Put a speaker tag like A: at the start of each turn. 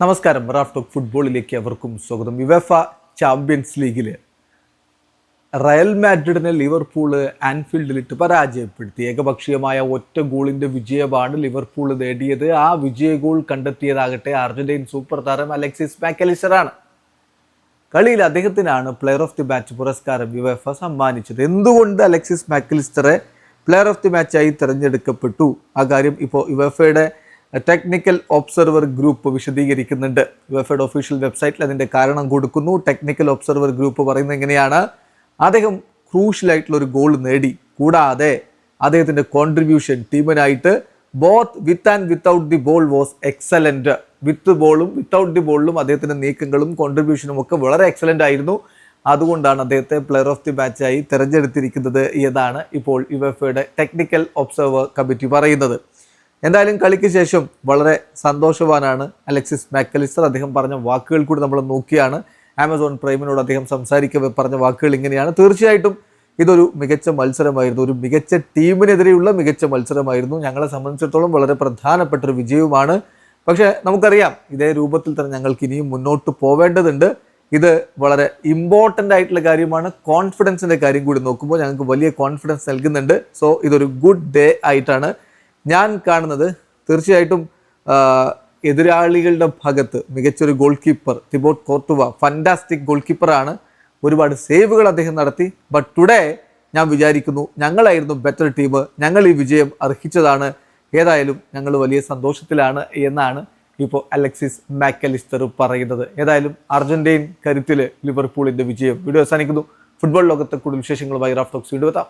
A: നമസ്കാരം. Raf talk ഫുട്ബോളിലേക്ക് അവർക്കും സ്വാഗതം. യുവെഫ ചാമ്പ്യൻസ് ലീഗിൽ റയൽ മാഡ്രിഡിനെ ലിവർപൂൾ ആൻഫീൽഡിലിട്ട് പരാജയപ്പെടുത്തി. ഏകപക്ഷീയമായ ഒറ്റ ഗോളിന്റെ വിജയമാണ് ലിവർപൂൾ നേടിയത്. ആ വിജയ ഗോൾ കണ്ടെത്തിയതാകട്ടെ അർജന്റീൻ സൂപ്പർ താരം അലക്സിസ് മാക്കലിസറാണ് കളിയിൽ അദ്ദേഹത്തിനാണ് പ്ലെയർ ഓഫ് ദി മാച്ച് പുരസ്കാരം യുവെഫ സമ്മാനിച്ചത്. എന്തുകൊണ്ട് അലക്സിസ് മാക്കലിസ്റ്ററെ പ്ലെയർ ഓഫ് ദി മാച്ചായി തിരഞ്ഞെടുക്കപ്പെട്ടു? ആ കാര്യം ഇപ്പോൾ യുവഫയുടെ ടെക്നിക്കൽ ഒബ്സർവർ ഗ്രൂപ്പ് വിശദീകരിക്കുന്നുണ്ട്. യുവഫയുടെ ഒഫീഷ്യൽ വെബ്സൈറ്റിൽ അതിന്റെ കാരണം കൊടുക്കുന്നു. ടെക്നിക്കൽ ഒബ്സർവർ ഗ്രൂപ്പ് പറയുന്നത് എങ്ങനെയാണ്? അദ്ദേഹം ക്രൂഷ്യലായിട്ടുള്ള ഒരു ഗോൾ നേടി. കൂടാതെ അദ്ദേഹത്തിന്റെ contribution ടീമിനായിട്ട് both with and without the ball was excellent with ബോളും വിത്തൗട്ട് ദി ബോളിലും അദ്ദേഹത്തിന്റെ നീക്കങ്ങളും കോൺട്രിബ്യൂഷനും ഒക്കെ വളരെ എക്സലന്റ് ആയിരുന്നു. അതുകൊണ്ടാണ് അദ്ദേഹത്തെ പ്ലെയർ ഓഫ് ദി മാച്ചായി തിരഞ്ഞെടുത്തിരിക്കുന്നത് എന്നാണ് ഇപ്പോൾ യുവഫയുടെ ടെക്നിക്കൽ ഒബ്സർവർ കമ്മിറ്റി പറയുന്നത്. എന്തായാലും കളിക്ക് ശേഷം വളരെ സന്തോഷവാനാണ് അലക്സിസ് മാക്കലിസ്റ്റർ. അദ്ദേഹം പറഞ്ഞ വാക്കുകൾ കൂടി നമ്മൾ നോക്കിയാണ്. ആമസോൺ പ്രൈമിനോട് അദ്ദേഹം സംസാരിക്കവേ പറഞ്ഞ വാക്കുകൾ ഇങ്ങനെയാണ്. തീർച്ചയായിട്ടും ഇതൊരു മികച്ച മത്സരമായിരുന്നു. ഒരു മികച്ച ടീമിനെതിരെയുള്ള മികച്ച മത്സരമായിരുന്നു. ഞങ്ങളെ സംബന്ധിച്ചിടത്തോളം വളരെ പ്രധാനപ്പെട്ട ഒരു വിജയവുമാണ്. പക്ഷേ നമുക്കറിയാം ഇതേ രൂപത്തിൽ തന്നെ ഞങ്ങൾക്ക് ഇനിയും മുന്നോട്ട് പോവേണ്ടതുണ്ട്. ഇത് വളരെ ഇമ്പോർട്ടന്റ് ആയിട്ടുള്ള കാര്യമാണ്. കോൺഫിഡൻസിന്റെ കാര്യം കൂടി നോക്കുമ്പോൾ ഞങ്ങൾക്ക് വലിയ കോൺഫിഡൻസ് നൽകുന്നുണ്ട്. സോ ഇതൊരു ഗുഡ് ഡേ ആയിട്ടാണ് ഞാൻ കാണുന്നത് തീർച്ചയായിട്ടും എതിരാളികളുടെ ഭാഗത്ത് മികച്ചൊരു goalkeeper Thibaut Courtois fantastic goal കീപ്പറാണ് ഒരുപാട് സേവുകൾ അദ്ദേഹം നടത്തി. ബട്ട് ടുഡേ ഞാൻ വിചാരിക്കുന്നു ഞങ്ങളായിരുന്നു ബെറ്റർ ടീം ഞങ്ങൾ ഈ വിജയം അർഹിച്ചതാണ്. ഏതായാലും ഞങ്ങൾ വലിയ സന്തോഷത്തിലാണ് എന്നാണ് ഇപ്പോൾ അലക്സിസ് മാക്കലിസ്റ്റർ പറയുന്നത്. ഏതായാലും അർജന്റീൻ കരുത്തിൽ ലിവർപൂളിന്റെ വിജയം വീഡിയോ അവസാനിക്കുന്നു. ഫുട്ബോൾ ലോകത്തെ കൂടുതൽ വിശേഷങ്ങളുമായി റാഫ് ടോക്സ് വീണ്ടും എത്താം.